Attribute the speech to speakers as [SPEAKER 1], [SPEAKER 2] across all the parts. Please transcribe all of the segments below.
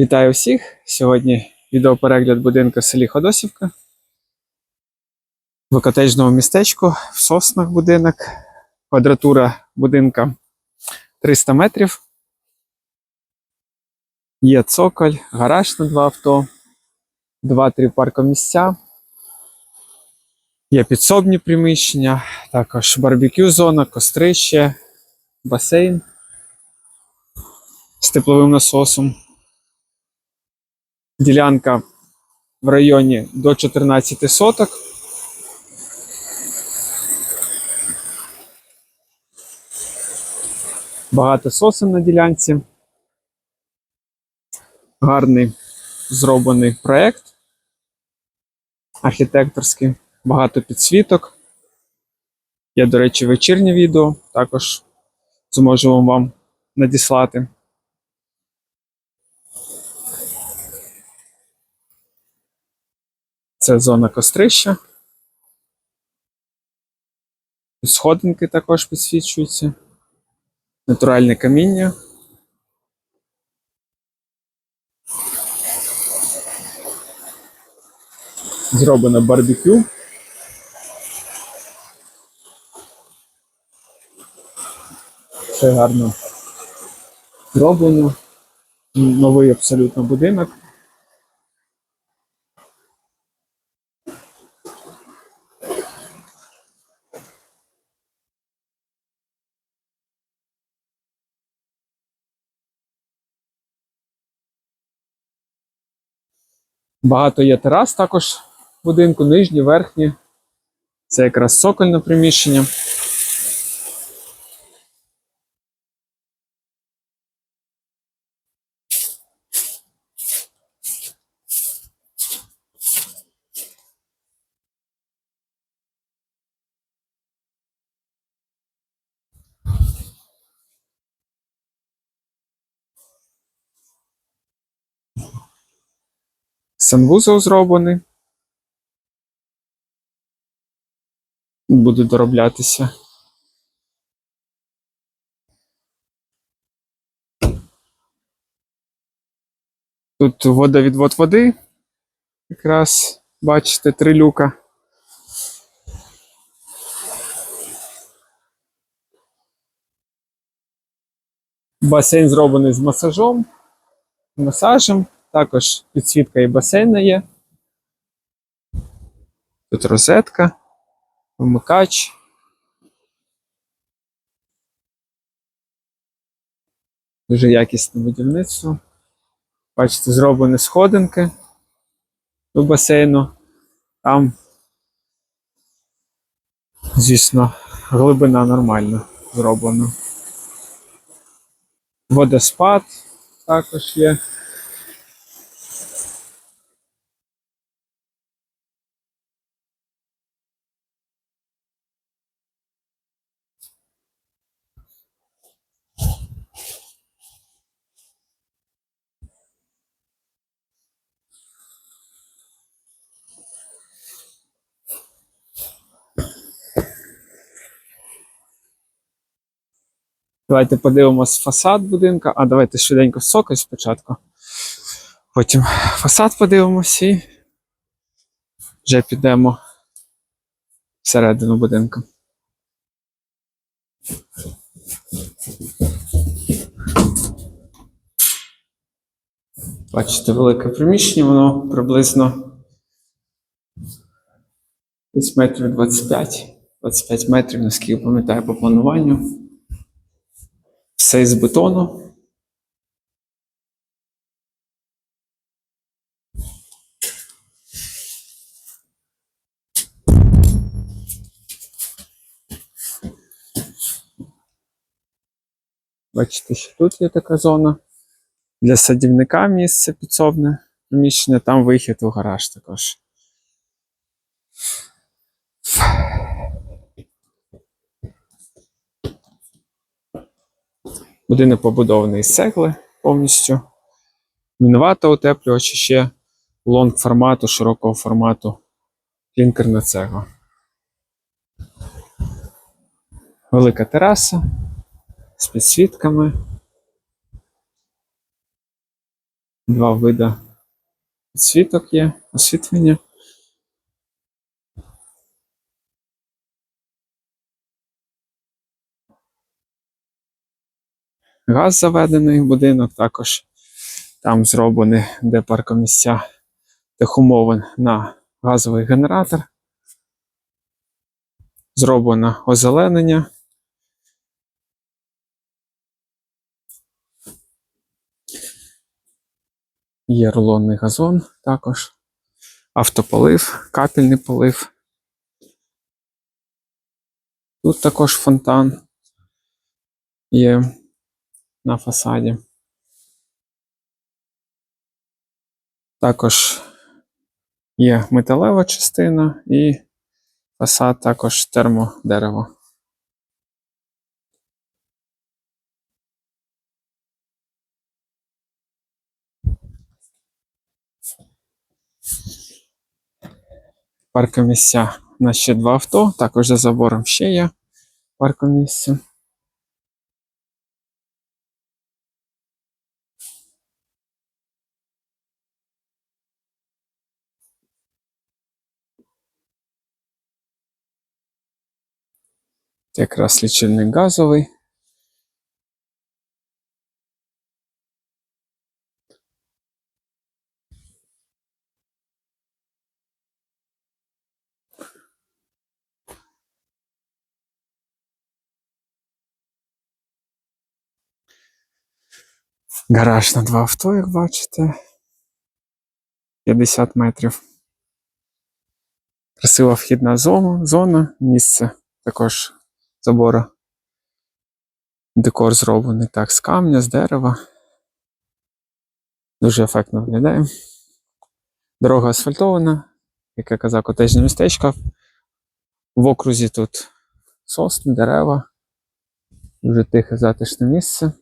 [SPEAKER 1] Вітаю всіх! Сьогодні відеоперегляд будинку в селі Ходосівка. В котеджному містечку в соснах будинок. Квадратура будинка 300 метрів. Є цоколь, гараж на два авто, 2-3 паркомісця. Є підсобні приміщення, також барбекю зона, кострище, басейн з тепловим насосом. Ділянка в районі до 14 соток. Багато сосен на ділянці. Гарний зроблений проект. Архітекторський, багато підсвіток. Є, до речі, вечірнє відео, також зможу вам надіслати. Це зона кострища. Сходинки також підсвічуються. Натуральне каміння. Зроблено барбекю. Все гарно зроблено. Новий абсолютно будинок. Багато є терас також будинку, нижні, верхні. Це якраз сокольне приміщення. Санвузол зроблений. Буде дороблятися. Тут водовідвод води. Якраз бачите, три люка. Басейн зроблений з масажом. Масажем. Також підсвітка і басейна є. Тут розетка, вмикач. Дуже якісне будівництво. Бачите, зроблені сходинки до басейну. Там, звісно, глибина нормальна зроблена. Водоспад також є. Давайте подивимось фасад будинка. А давайте швиденько соколь спочатку. Потім фасад подивимось і вже підемо всередину будинку. Бачите, велике приміщення, воно приблизно десь метрів 25. 25 метрів, наскільки пам'ятаю по плануванню. Все із бетону. Бачите, що тут є така зона. Для садівника місце підсобне приміщення, там вихід у гараж також. Будинок побудований з цегли повністю. Мінвата утеплювач ще лонг формату, широкого формату. Клінкерна цегла. Велика тераса з підсвітками. Два види світок є, освітлення. Газ заведений в будинок також. Там зроблений, де паркомісця техумовин на газовий генератор. Зроблено озеленення. Є рулонний газон також. Автополив, капельний полив. Тут також фонтан є на фасаді. Також є металева частина і фасад також термодерево. Паркомісця. У нас ще два авто, також за забором ще є паркомісце. Якраз лічильник газовий. Гараж на два авто, як бачите. 50 метрів. Красива вхідна зона, зона місце також забора. Декор зроблений так з камня, з дерева. Дуже ефектно виглядає. Дорога асфальтована, як я казав, котежне містечко. В окрузі тут сосни, дерева. Дуже тихе затишне місце.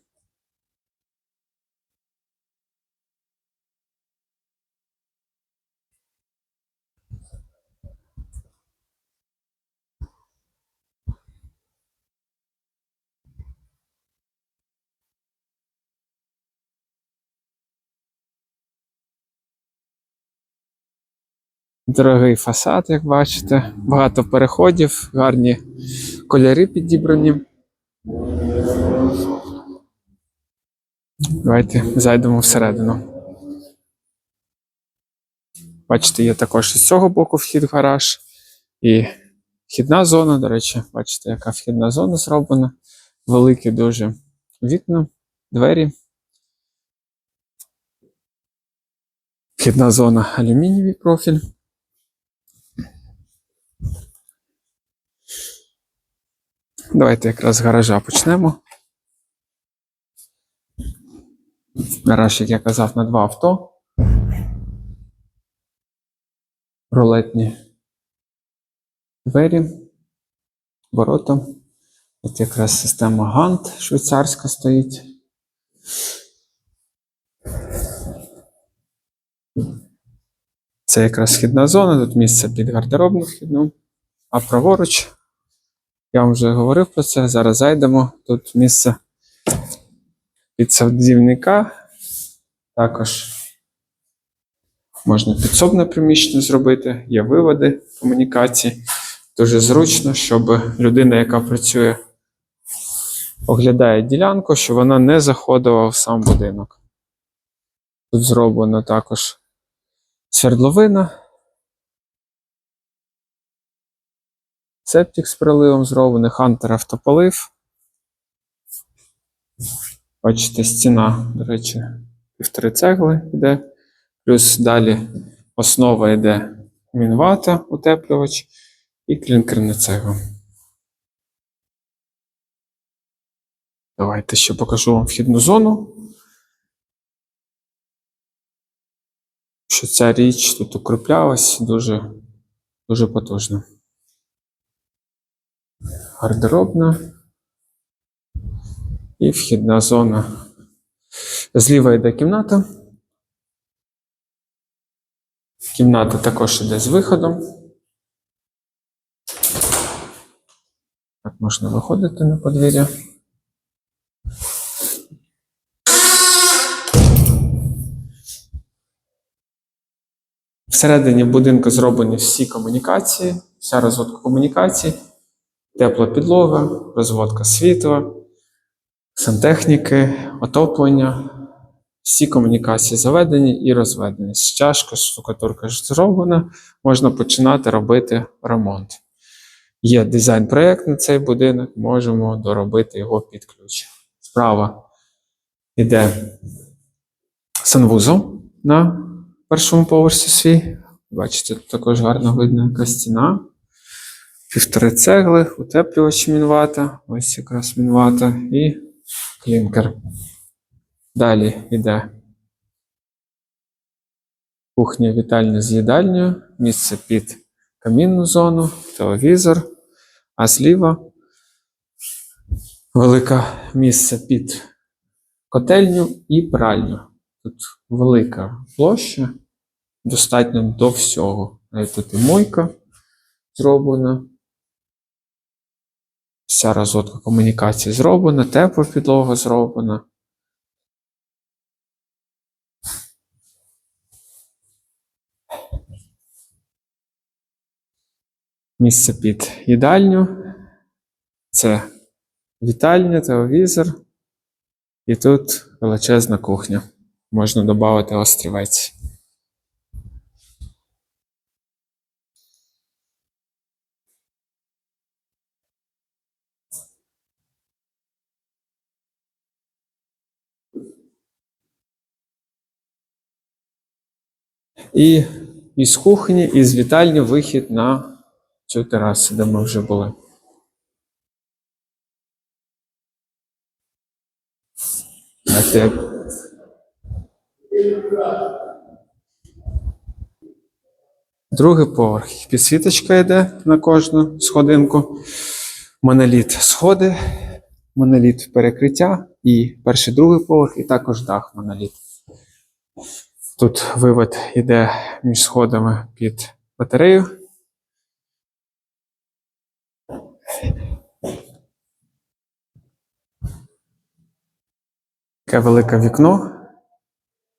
[SPEAKER 1] Дорогий фасад, як бачите, багато переходів, гарні кольори підібрані. Давайте зайдемо всередину. Бачите, є також із цього боку вхід в гараж і вхідна зона. До речі, бачите, яка вхідна зона зроблена. Великі дуже вікна, двері. Вхідна зона алюмінієвий профіль. Давайте якраз з гаража почнемо. Гараж, як я казав, на два авто. Рулетні двері, ворота. От якраз система Гант швейцарська стоїть. Це якраз вхідна зона, тут місце під гардеробну вхідну, а праворуч я вам вже говорив про це. Зараз зайдемо. Тут місце під садівника. Також можна підсобне приміщення зробити, є виводи комунікації. Дуже зручно, щоб людина, яка працює, оглядає ділянку, щоб вона не заходила в сам будинок. Тут зроблено також свердловина. Септик з приливом зроблений, Хантер автополив. Бачите, стіна, до речі, півтори цегли йде. Плюс далі основа йде мінвата, утеплювач і клінкерна цегла. Давайте ще покажу вам вхідну зону. Що ця річ тут укріплялась дуже, дуже потужно гардеробна і вхідна зона. Зліва йде кімната. Кімната також йде з виходом. Так можна виходити на подвір'я. Всередині будинку зроблені всі комунікації, вся розводка комунікацій, тепла підлога, розводка світла, сантехніки, отоплення. Всі комунікації заведені і розведені. Стяжка, штукатурка ж зроблена, можна починати робити ремонт. Є дизайн-проєкт на цей будинок, можемо доробити його під ключ. Справа йде санвузол на першому поверсі свій. Бачите, тут також гарно видно яка стіна. Півтори цегли, утеплювач мінвата, ось якраз мінвата і клінкер. Далі йде кухня вітальня з їдальнею, місце під камінну зону, телевізор, а зліва велике місце під котельню і пральню. Тут велика площа, достатньо до всього. Навіть тут і мойка зроблена. Вся розводка комунікації зроблена, тепла підлога зроблена. Місце під їдальню. Це вітальня, телевізор. І тут величезна кухня. Можна додати острівець. І із кухні, із вітальні вихід на цю терасу, де ми вже були. Знаєте, Другий поверх. Підсвіточка йде на кожну сходинку. Моноліт сходи, моноліт перекриття і перший другий поверх, і також дах моноліт. Тут вивод йде між сходами під батарею. Таке велике вікно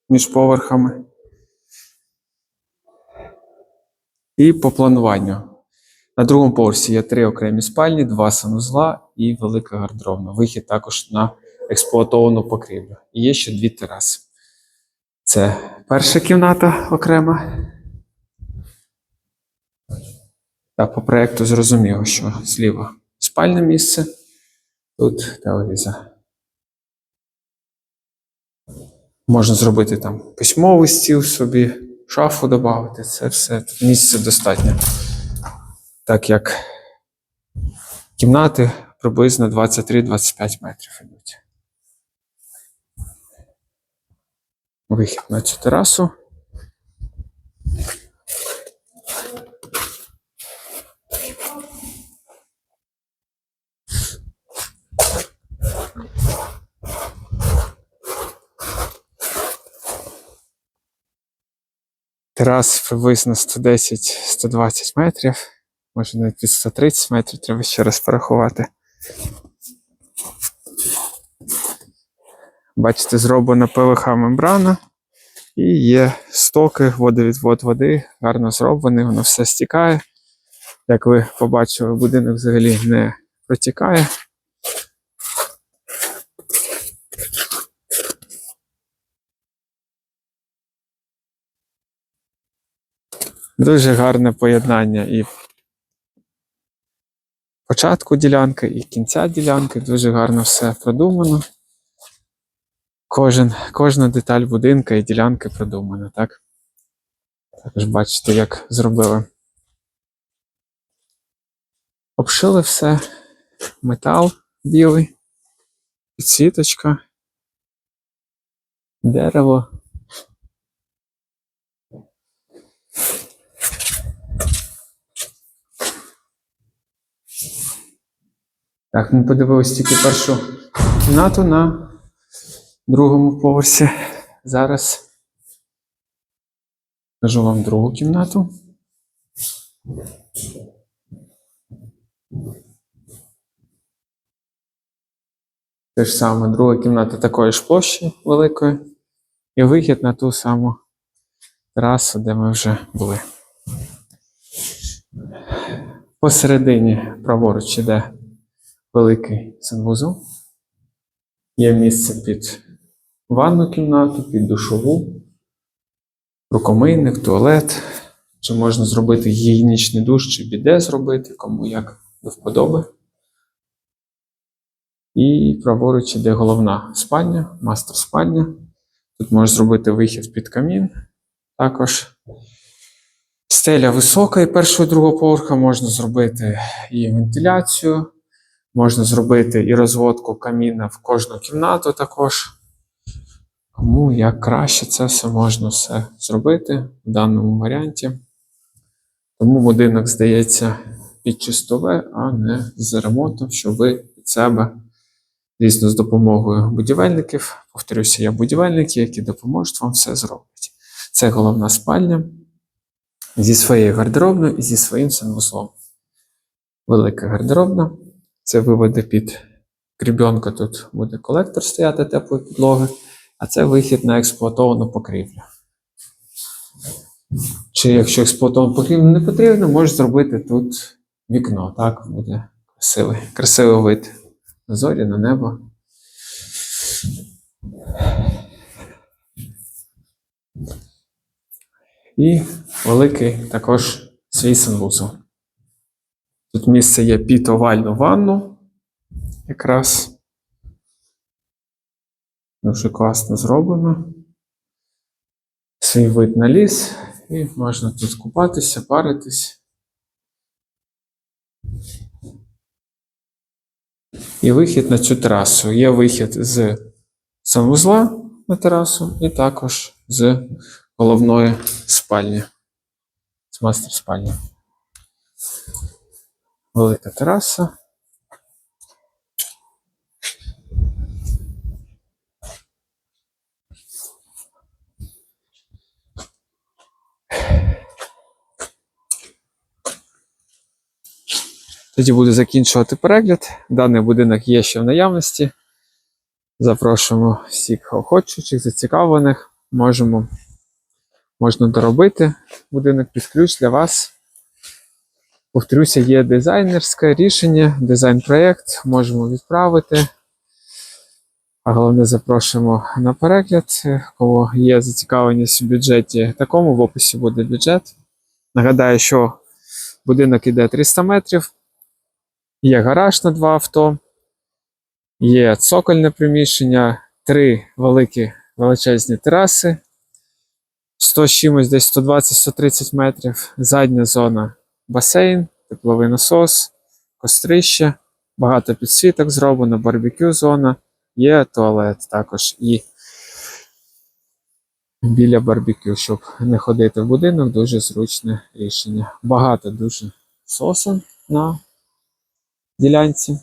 [SPEAKER 1] між поверхами. І по плануванню. На другому поверсі є три окремі спальні, два санузла і велика гардеробна. Вихід також на експлуатовану покрівлю. І є ще дві тераси. Це перша кімната окрема. Та по проєкту зрозуміло, що зліва спальне місце, тут телевізор. Можна зробити там письмовий стіл собі, шафу додати. Це все тут місця достатньо. Так як кімнати приблизно 23-25 метрів йдуть. Вихід на цю терасу. Терас приблизно 110-120 метрів, може навіть під 130 метрів, треба ще раз порахувати. Бачите, зроблена ПВХ мембрана і є стоки, водовідвод води, гарно зроблений, воно все стікає. Як ви побачили, будинок взагалі не протікає. Дуже гарне поєднання і початку ділянки, і кінця ділянки. Дуже гарно все продумано. Кожен, кожна деталь будинка і ділянки продумана, так? Також бачите, як зробили. Обшили все, метал білий, підсвіточка, дерево. Так, ми подивилися тільки першу кімнату на другому поверсі. Зараз покажу вам другу кімнату. Те ж саме, друга кімната такої ж площі великої. І вихід на ту саму терасу, де ми вже були. Посередині праворуч іде великий санвузол. Є місце під ванну кімнату, під душову, рукомийник, туалет. Чи можна зробити гігієнічний душ, чи біде зробити, кому як до вподоби. І праворуч іде головна спальня, мастер спальня. Тут можна зробити вихід під камін. Також стеля висока і першого і другого поверха можна зробити і вентиляцію, можна зробити і розводку каміна в кожну кімнату також. Кому як краще це все можна все зробити в даному варіанті. Тому будинок здається під чистове, а не з ремонтом, що ви під себе, звісно, з допомогою будівельників. Повторюся, я будівельники, які допоможуть вам все зроблять. Це головна спальня зі своєю гардеробною і зі своїм санвузлом. Велика гардеробна. Це виводи під крібенка. Тут буде колектор стояти теплої підлоги, а це вихід на експлуатовану покрівлю. Чи якщо експлуатовану покрівлю не потрібно, можеш зробити тут вікно. Так, буде красивий, красивий вид на зорі, на небо. І великий також свій санвузол. Тут місце є під овальну ванну. Якраз дуже класно зроблено. Свій вид на ліс, і можна тут купатися, паритись. І вихід на цю терасу. Є вихід з санвузла на терасу, і також з головної спальні. З мастер спальні. Велика тераса. Тоді буду закінчувати перегляд. Даний будинок є ще в наявності. Запрошуємо всіх охочих, зацікавлених. Можемо, можна доробити будинок під ключ для вас. Повторюся, є дизайнерське рішення, дизайн-проєкт, можемо відправити. А головне, запрошуємо на перегляд. Кого є зацікавленість в бюджеті такому, в описі буде бюджет. Нагадаю, що будинок іде 300 метрів. Є гараж на два авто, є цокольне приміщення, три великі величезні тераси, 100 з чимось десь 120-130 метрів, задня зона басейн, тепловий насос, кострище, багато підсвіток зроблено, барбекю зона, є туалет також і біля барбекю, щоб не ходити в будинок, дуже зручне рішення. Багато дуже сосен на ділянці.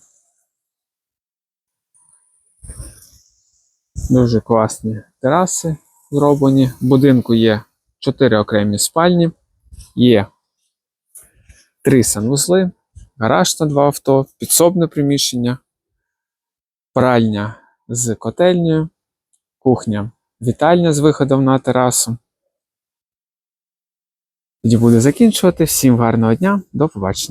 [SPEAKER 1] Дуже класні тераси зроблені. В будинку є 4 окремі спальні, є 3 санвузли, гараж на 2 авто, підсобне приміщення, пральня з котельнею, кухня, вітальня з виходом на терасу. Тоді буду закінчувати. Всім гарного дня, до побачення.